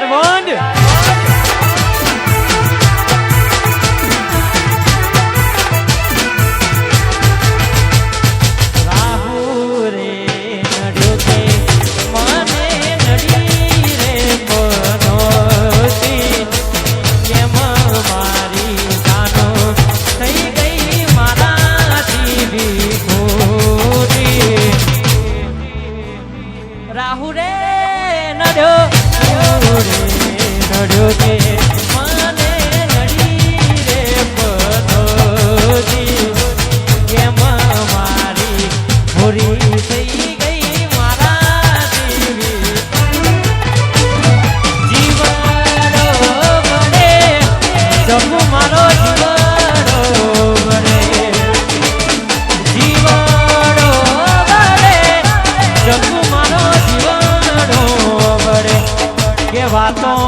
পারবো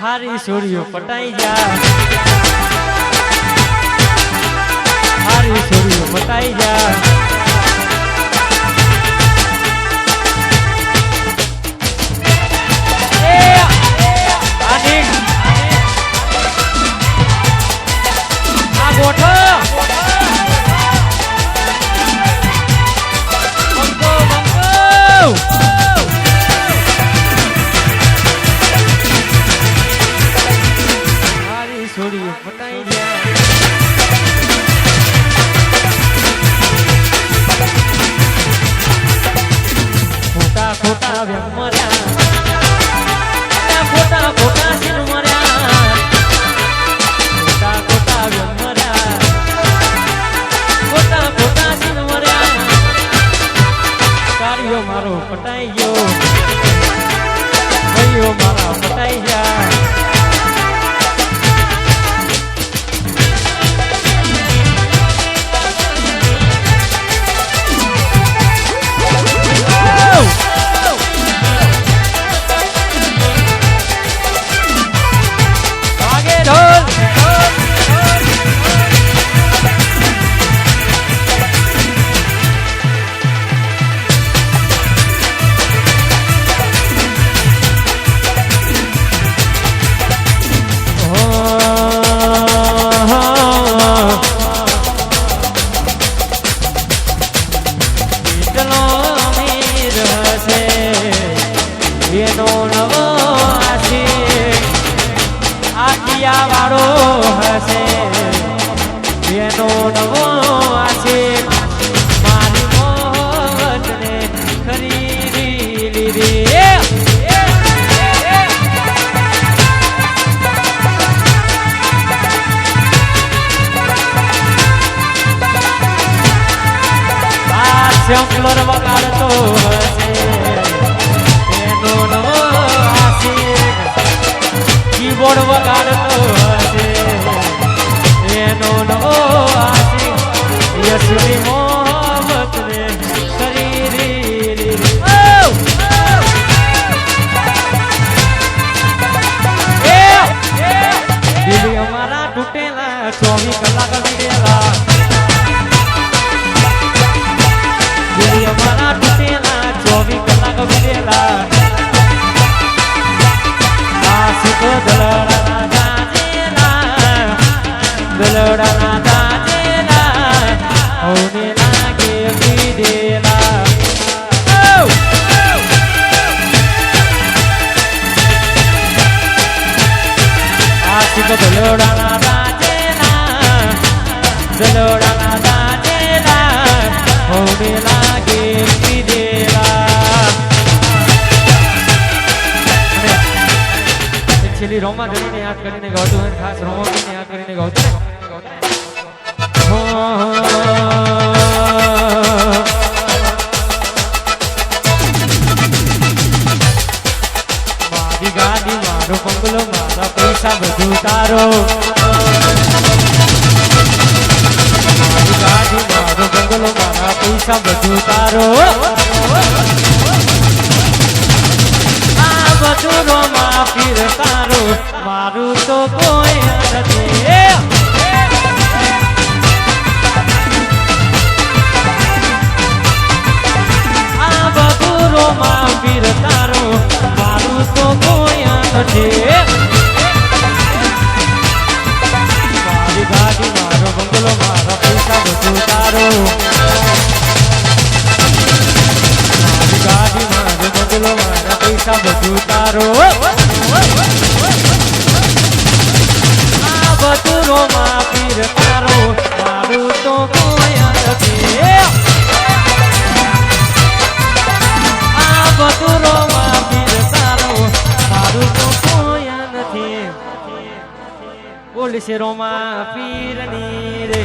હારી સોરીઓ પટાઈ જા. હારી સોરીઓ પટાઈ જા. છે. એનો નવો આશે મારી મોહને ખરીદી લીધી. શ્યામ ફ્લોર વગાડતો શિવ ધલોડાના સાજેલા ધલોડાના સાજેલા હોડે લાગે પીધેલા છેલ્લી રોમા ધરીને યાદ કરીને ગાવતું ખાસ રોમા યાદ કરીને ગાવતું હો સબ તું તારો ગાડી મારો બગલો મારા પૈસા બધું આ બધું રો માફી તો કોઈ પીરની રે.